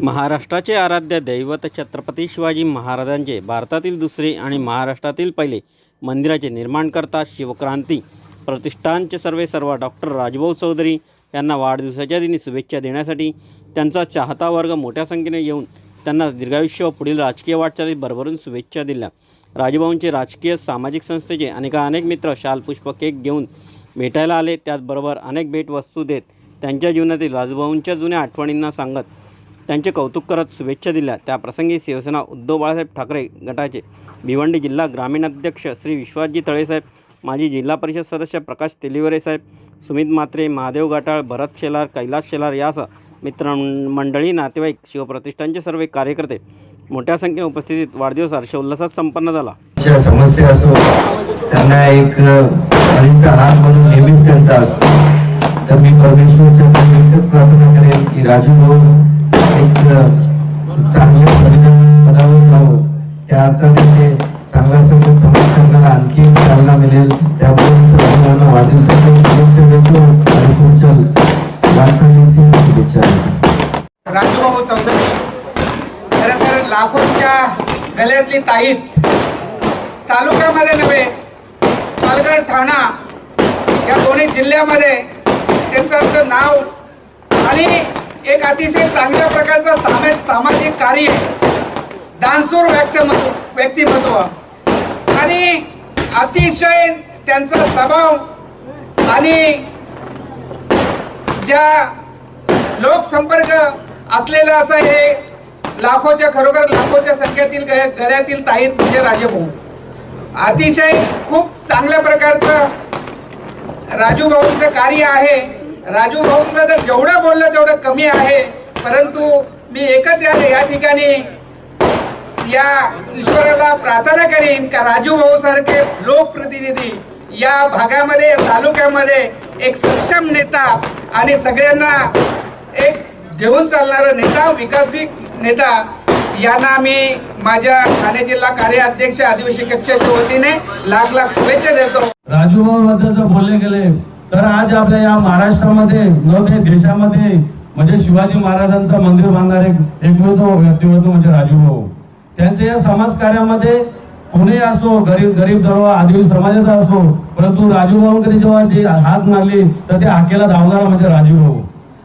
महाराष्ट्राचे आराध्य दैवत छत्रपती शिवाजी महाराजांचे भारतातील दुसरे आणि महाराष्ट्रातील पहिले मंदिराचे निर्माणकर्ता शिवक्रांती प्रतिष्ठानचे सर्वे सर्व डॉक्टर राजभाऊ चौधरी यांना वाढदिवसाच्या दिनी शुभेच्छा देण्यासाठी त्यांचा चाहता वर्ग मोठ्या संख्येने येऊन त्यांना दीर्घायुष्य व पुढील राजकीय वाटचालीत भरभरून शुभेच्छा दिल्या. राजभाऊंचे राजकीय सामाजिक संस्थेचे अनेकानेक अनेक मित्र शाल पुष्प केक घेऊन भेटायला आले. त्याचबरोबर अनेक भेटवस्तू देत त्यांच्या जीवनातील राजभाऊंच्या जुन्या आठवणींना सांगत त्यांचे कौतुक करत शुभेच्छा दिल्या. त्याप्रसंगी शिवसेना उद्धव बाळासाहेब ठाकरे गटाचे भिवंडी जिल्हा ग्रामीण अध्यक्ष श्री विश्वासजी तळेसाहेब माजी जिल्हा परिषद सदस्य प्रकाश तेलिवरे साहेब सुमित म्हात्रे महादेव गाटाळ भरत शेलार कैलास शेलार यासह मित्रमंडळी नातेवाईक शिवप्रतिष्ठानचे सर्व कार्यकर्ते मोठ्या संख्येने उपस्थितीत वाढदिवस हर्षोल्लासात संपन्न झाला. समस्या असो त्यांना एक हार म्हणून नेहमीच त्यांचा असतो. तर मी परमेश्वरच्या एकच प्रार्थना करेन की राजू भाऊ चांगल्या संविधान पदावर त्या अर्थाने ते चांगला सगळं समाजकारणाला आणखी चालना मिळेल. त्यामुळे सर्वांना वाढदिवसाच्या शुभेच्छा देतो आणि पुढच्या वाटचालीची शुभेच्छा राजूभाऊ चौधरी खरं तर लाखोंच्या गल्यातली ताईत तालुक्यामध्ये नव्हे पालघर ठाणा या दोन्ही जिल्ह्यामध्ये त्यांचं असं नाव आणि एक अतिशय चांगल्या प्रकारचं सामे सामाजिक कार्य डान्सूर व्यक्तिमत्व व्यक्तिमत्व. आणि अतिशय त्यांचा स्वभाव आणि ज्या लोकसंपर्क असलेलं असं हे लाखोच्या खरोखर लाखोच्या संख्येतील गळ्यातील ताईत म्हणजे राजभाऊ अतिशय खूप चांगल्या प्रकारचं राजूभाऊंचं कार्य आहे. राजू भाऊंना जर जेवढं बोललं तेवढं कमी आहे. परंतु मी एकच या या ठिकाणी या ईश्वराला प्रार्थना करीन का राजू भाऊ सारखे लोकप्रतिनिधी या भागामध्ये तालुक्यामध्ये एक सक्षम नेता आणि सगळ्यांना एक घेऊन चालणारा नेता विकासिक नेता यांना मी माझ्या ठाणे जिल्हा कार्याध्यक्ष आदिवासी कक्षाच्या वतीने लाख लाख शुभेच्छा देतो. राजूभाऊ बद्दल जर बोलले गेले. तर आज आपल्या या महाराष्ट्रामध्ये नव्हे देशामध्ये म्हणजे शिवाजी महाराजांचं मंदिर बांधणारे एकमेव व्यक्तिमत्व म्हणजे राजूभाऊ त्यांच्या या समाज कार्यामध्ये कोणी असो गरीब गरीब दरवा आदिवासी समाजाचा असो परंतु राजूभाऊंकडे जेव्हा ती हात मारली तर ते हाकेला धावणारा म्हणजे राजीव भाऊ.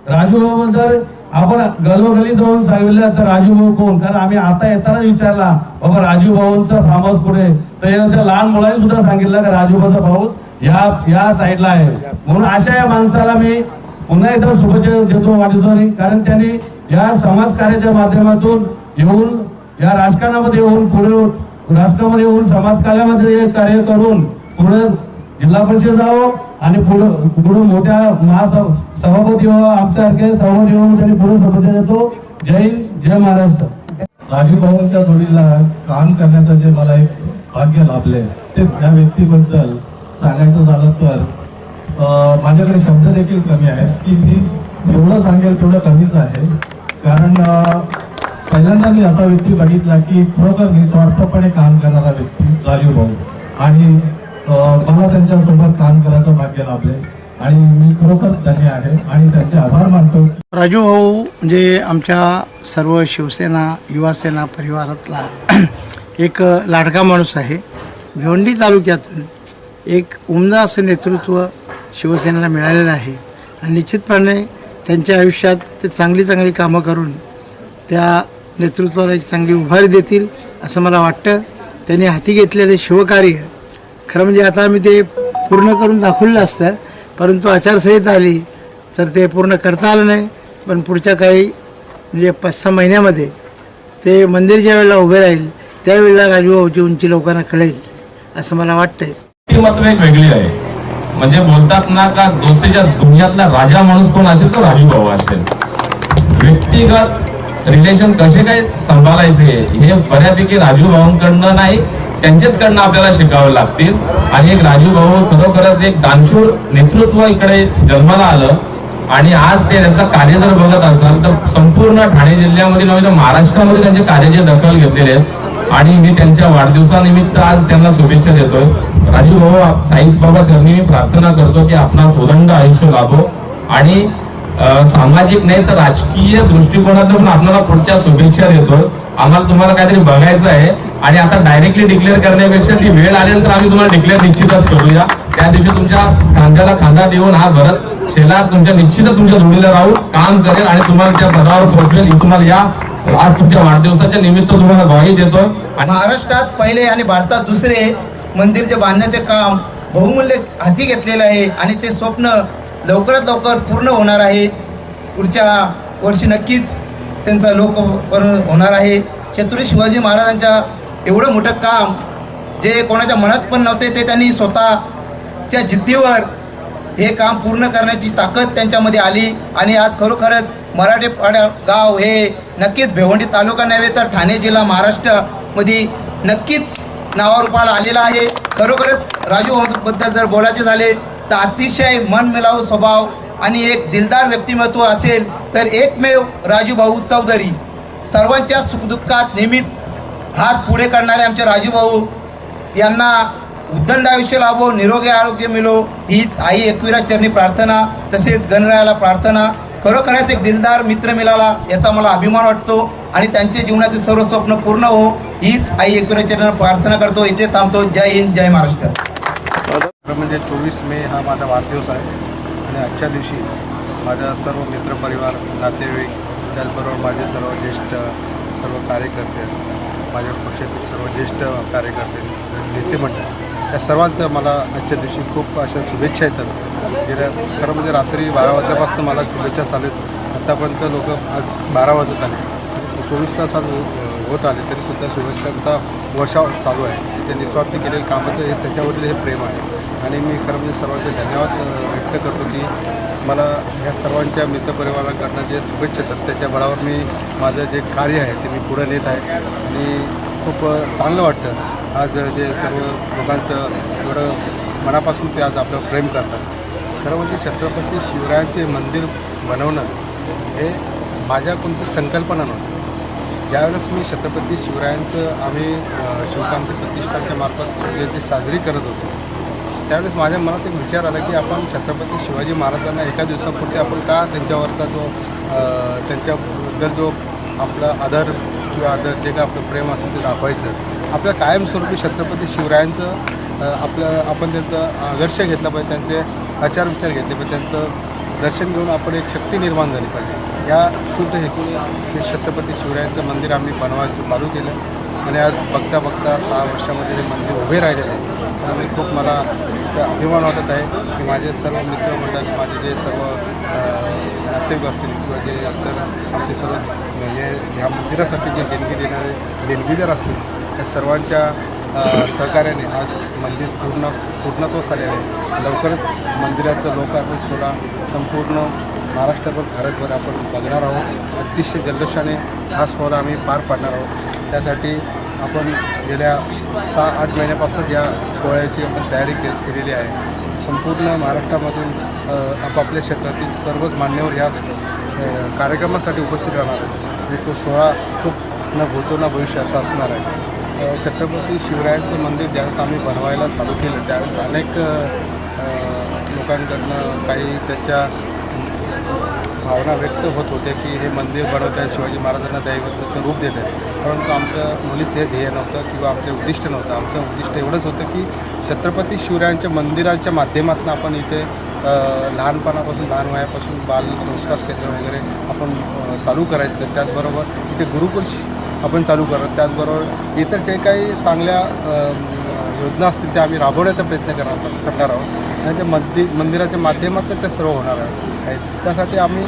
राजू भाऊ जर आपण गलोगली जाऊन सांगितलं तर राजूभाऊ कोण? कारण आम्ही आता येताना विचारला बाबा राजू भाऊंचा फार्म हाऊस कुठे तर लहान मुलांनी सुद्धा सांगितलं की राजूभाऊचा भाऊच या या साईडला आहे. म्हणून अशा या माणसाला मी पुन्हा एकदा शुभेच्छा देतो वाटेश्वरी कारण त्यांनी या समाज कार्याच्या माध्यमातून येऊन या राजकारणामध्ये येऊन पुढे राजकारणामध्ये येऊन समाज कार्यामध्ये हे कार्य करून पुढे जिल्हा परिषद जावं आणि पुढं पुढे मोठ्या महासभ सभापती व्हावं आमच्यासारखे सभापती व्हावं त्यांनी पुढे शुभेच्छा देतो. जय हिंद जय महाराष्ट्र. राजीव भाऊंच्या जोडीला काम करण्याचं जे मला एक भाग्य लाभले ते त्या व्यक्तीबद्दल सांगायचं झालं तर माझ्याकडे शब्द देखील कमी आहेत की मी जेवढं सांगेल तेवढं कमीच आहे. कारण पहिल्यांदा मी असा व्यक्ती बघितला की खरोखर निस्वार्थपणे काम करणारा व्यक्ती राजू भाऊ. आणि मला त्यांच्यासोबत काम करायचं भाग्य लाभले आणि मी खरोखर धन्य आहे आणि त्यांचे आभार मानतो. राजू भाऊ म्हणजे आमच्या सर्व शिवसेना युवासेना परिवारातला एक लाडका माणूस आहे. भिवंडी तालुक्यातून एक उमदा असं नेतृत्व शिवसेनेला मिळालेलं आहे. आणि निश्चितपणे त्यांच्या आयुष्यात ते चांगली चांगली कामं करून त्या नेतृत्वाला एक चांगली उभारी देतील असं मला वाटतं. त्यांनी हाती घेतलेले शिवकार्य खरं म्हणजे आता आम्ही ते पूर्ण करून दाखवलेलं असतं परंतु आचारसंहिता आली तर ते पूर्ण करता आलं नाही. पण पुढच्या काही म्हणजे पाच सहा महिन्यामध्ये ते मंदिर ज्या वेळेला उभे राहील त्यावेळेला राजूभाऊची उंची लोकांना कळेल असं मला वाटतं व्यक्तिमत्व एक वेगळी आहे. म्हणजे बोलतात ना का दोस्तीच्या दुनियातला राजा माणूस कोण असेल तो राजू भाऊ असेल. व्यक्तिगत रिलेशन कसे काय सांभाळायचे हे बऱ्यापैकी राजू भाऊंकडनं नाही त्यांचेच कडनं आपल्याला शिकावे लागतील. आणि एक राजू भाऊ खरोखरच एक दानशूर नेतृत्व इकडे जन्माला आलं. आणि आज ते त्यांचं कार्य जर बघत असाल तर संपूर्ण ठाणे जिल्ह्यामध्ये नव्हे तर महाराष्ट्रामध्ये त्यांचे कार्याची दखल घेतलेले आहेत. आणि मी त्यांच्या वाढदिवसानिमित्त आज त्यांना शुभेच्छा देतोय. राजू हो, भाऊ साईन्स बाबा चरणी मी प्रार्थना करतो की आपला उदंड आयुष्य लाभो आणि सामाजिक नाही तर राजकीय दृष्टिकोनातून पण आपल्याला पुढच्या शुभेच्छा देतो. आम्हाला तुम्हाला काहीतरी बघायचं आहे. आणि आता डायरेक्टली डिक्लेअर करण्यापेक्षा ती वेळ आल्यानंतर आम्ही तुम्हाला डिक्लेअर निश्चितच करूया. त्या दिवशी तुमच्या खांद्याला खांदा देऊन हा भरत शेलार तुमच्या निश्चितच तुमच्या जोडीला राहून काम करेल आणि तुम्हाला त्या पदावर पोहोचवेल. तुम्हाला या आज तुमच्या वाढदिवसाच्या निमित्त तुम्हाला ग्वाही देतोय. आणि महाराष्ट्रात पहिले आणि भारतात दुसरे मंदिर जे बांधण्याचे काम बहुमूल्य हाती घेतलेलं आहे आणि ते स्वप्न लवकरात लवकर पूर्ण होणार आहे. पुढच्या वर्षी नक्कीच त्यांचा लोक होणार आहे. छत्रपती शिवाजी महाराजांच्या एवढं मोठं काम जे कोणाच्या मनात पण नव्हते ते त्यांनी स्वतःच्या जिद्दीवर हे काम पूर्ण करण्याची ताकद त्यांच्यामध्ये आली आणि आज खरोखरच मराठेपाडा गाव हे नक्कीच भिवंडी तालुका नव्हे तर ठाणे जिल्हा महाराष्ट्रामध्ये नक्कीच नावारूपाला आलेला आहे. खरोखरच राजू बद्दल जर बोलायचे झाले तर अतिशय मनमिळावू स्वभाव आणि एक दिलदार व्यक्तिमत्व असेल तर एकमेव राजूभाऊ चौधरी. सर्वांच्या सुखदुःखात नेहमीच हात पुढे करणारे आमचे राजूभाऊ यांना उद्दंड आयुष्य लाभो निरोगी आरोग्य मिळो हीच आई एकविरा चरणी प्रार्थना तसेच गणरायाला प्रार्थना. खरोखरच एक दिलदार मित्र मिळाला याचा मला अभिमान वाटतो आणि त्यांच्या जीवनातील सर्व स्वप्न पूर्ण हो. हीच आई एकविरा प्रार्थना करतो. इथे थांबतो. जय हिंद जय महाराष्ट्र. म्हणजे चोवीस मे हा माझा वाढदिवस आहे. आणि आजच्या दिवशी माझा सर्व मित्रपरिवार नातेवाईक त्याचबरोबर माझे सर्व ज्येष्ठ सर्व कार्यकर्ते माझ्या पक्षातील सर्व ज्येष्ठ कार्यकर्ते नेते मंडळ या सर्वांचं मला आजच्या दिवशी खूप अशा शुभेच्छा येतात. गेल्या खरं म्हणजे रात्री बारा वाजल्यापासून मला शुभेच्छा चालेल आत्तापर्यंत लोक आज बारा वाजत आले. चोवीस तासात हो- होत आले तरीसुद्धा शुभेच्छांचा वर्षाव चालू आहे. ते निस्वार्थ केलेलं कामाचं हे त्याच्यावरील हे प्रेम आहे. आणि मी खरं म्हणजे सर्वांचे धन्यवाद व्यक्त करतो की मला ह्या सर्वांच्या मित्रपरिवाराकडनं जे शुभेच्छा येतात त्याच्या बळावर मी माझं जे कार्य आहे ते मी पुढं नेत आहे. आणि खूप चांगलं वाटतं. आज जे सर्व लोकांचं एवढं मनापासून ते आज आपलं प्रेम करतात. खरं म्हणजे छत्रपती शिवरायांचे मंदिर बनवणं हे माझ्या कोणती संकल्पना नव्हती ज्यावेळेस मी छत्रपती शिवरायांचं आम्ही शिवकांत शिवकांती प्रतिष्ठानच्या मार्फत जयंती साजरी करत होतो. त्यावेळेस माझ्या मनात एक विचार आला की आपण छत्रपती शिवाजी महाराजांना एका दिवसापुरते आपण का त्यांच्यावरचा जो त्यांच्याबद्दल जो आपला आदर किंवा आदर जे काय आपलं प्रेम असेल ते दाखवायचं. आपल्या कायमस्वरूपी छत्रपती शिवरायांचं आपलं आपण त्यांचा आदर्श घेतला पाहिजे त्यांचे आचार विचार घेतले पाहिजे त्यांचं दर्शन घेऊन आपण एक शक्ती निर्माण झाली पाहिजे. या शुद्ध हेतून हे छत्रपती शिवरायांचं मंदिर आम्ही बनवायचं चालू केलं. आणि आज बघता बघता सहा वर्षामध्ये हे मंदिर उभे राहिलेलं आहे. त्यामुळे खूप मला अभिमान वाटत आहे की माझे सर्व मित्रमंडळ माझे जे सर्व नातेवाईक असतील किंवा जे इतर आमचे सर्व हे ह्या मंदिरासाठी जे देणगी देणारे देणगीदार असतील त्या सर्वांच्या सहकार्याने आज मंदिर पूर्ण पूर्णत्वास आलेलं आहे. लवकरच मंदिराचं लोकार्पण सोहळा संपूर्ण महाराष्ट्रभर भारतभर आपण बघणार आहोत. अतिशय जल्लोषाने हा सोहळा आम्ही पार पाडणार आहोत. त्यासाठी आपण गेल्या सहा आठ महिन्यापासूनच या सोहळ्याची आपण तयारी के केलेली आहे. संपूर्ण महाराष्ट्रामधून आपापल्या क्षेत्रातील सर्वच मान्यवर ह्या कार्यक्रमासाठी उपस्थित राहणार आहेत. म्हणजे तो सोहळा खूप न भूतो ना भविष्य असा असणार आहे. छत्रपती शिवरायांचं मंदिर ज्यावेळेस आम्ही बनवायला चालू केलं त्यावेळेस अनेक लोकांकडनं काही त्याच्या भावना व्यक्त होत होते की हे मंदिर बनवत आहे शिवाजी महाराजांना दैवताचं रूप देत आहे परंतु आमचं मुलीच हे ध्येय नव्हतं किंवा आमचं उद्दिष्ट नव्हतं. आमचं उद्दिष्ट एवढंच होतं की छत्रपती शिवरायांच्या मंदिराच्या माध्यमातून आपण इथे लहानपणापासून लहान वयापासून बाल संस्कार केंद्र वगैरे आपण चालू करायचं. त्याचबरोबर इथे गुरुकुल आपण चालू करत. त्याचबरोबर इतर जे काही चांगल्या योजना असतील त्या आम्ही राबवण्याचा प्रयत्न करणार करणार आहोत. आणि ते मंदिर मंदिराच्या माध्यमातून ते सर्व होणार आहे. आहेत त्यासाठी आम्ही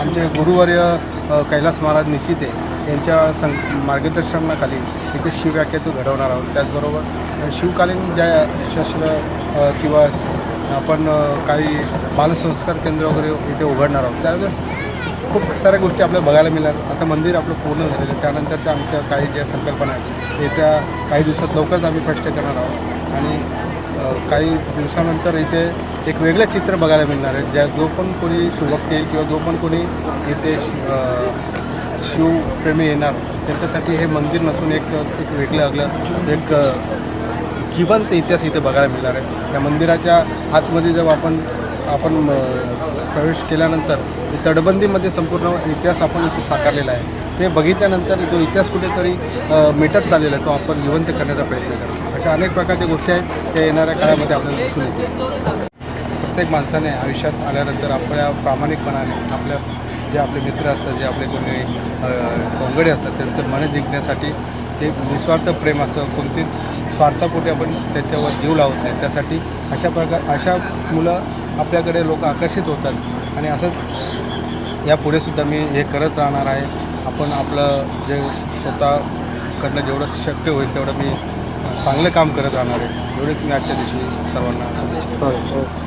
आमचे गुरुवर्य कैलास महाराज निश्चिते यांच्या सं मार्गदर्शनाखाली इथे शिवव्याख्यातू घडवणार आहोत. त्याचबरोबर शिवकालीन ज्या शस्त्र किंवा आपण काही बालसंस्कार केंद्र वगैरे इथे उघडणार आहोत. त्यावेळेस खूप साऱ्या गोष्टी आपल्याला बघायला मिळणार. आता मंदिर आपलं पूर्ण झालेलं आहे. त्यानंतरच्या आमच्या काही ज्या संकल्पना आहेत येत्या काही दिवसात लवकरच आम्ही स्पष्ट करणार आहोत. आणि काही दिवसानंतर इथे एक वेगळं चित्र बघायला मिळणार आहे ज्या जो पण कोणी शिवभक्त येईल किंवा जो पण कोणी इथे शि- शिवप्रेमी येणार त्यांच्यासाठी हे मंदिर नसून एक एक वेगळं अगलं एक जिवंत इतिहास इथे बघायला मिळणार आहे. या मंदिराच्या आतमध्ये जेव्हा आपण आपण प्रवेश केल्यानंतर तटबंदीमध्ये संपूर्ण इतिहास आपण इथे साकारलेला आहे. ते बघितल्यानंतर जो इतिहास कुठेतरी मिटत चाललेला आहे तो आपण जिवंत करण्याचा प्रयत्न करतो अशा अनेक प्रकारच्या गोष्टी आहेत त्या येणाऱ्या काळामध्ये आपल्याला दिसून येतील. प्रत्येक माणसाने आयुष्यात आल्यानंतर आपल्या प्रामाणिकपणाने आपल्या जे आपले मित्र असतात जे आपले कोणी सोंगडे असतात त्यांचं मन जिंकण्यासाठी ते निस्वार्थ प्रेम असतं. कोणतीच स्वार्थापोटी आपण त्यांच्यावर जीव लावत नाही. त्यासाठी अशा प्रकार अशा मुलं आपल्याकडे लोक आकर्षित होतात. आणि असंच यापुढे सुद्धा मी हे करत राहणार आहे. आपण आपलं जे स्वतःकडनं जेवढं शक्य होईल तेवढं मी चांगलं काम करत राहणार आहे एवढेच मी आजच्या दिवशी सर्वांना शुभेच्छा देतो.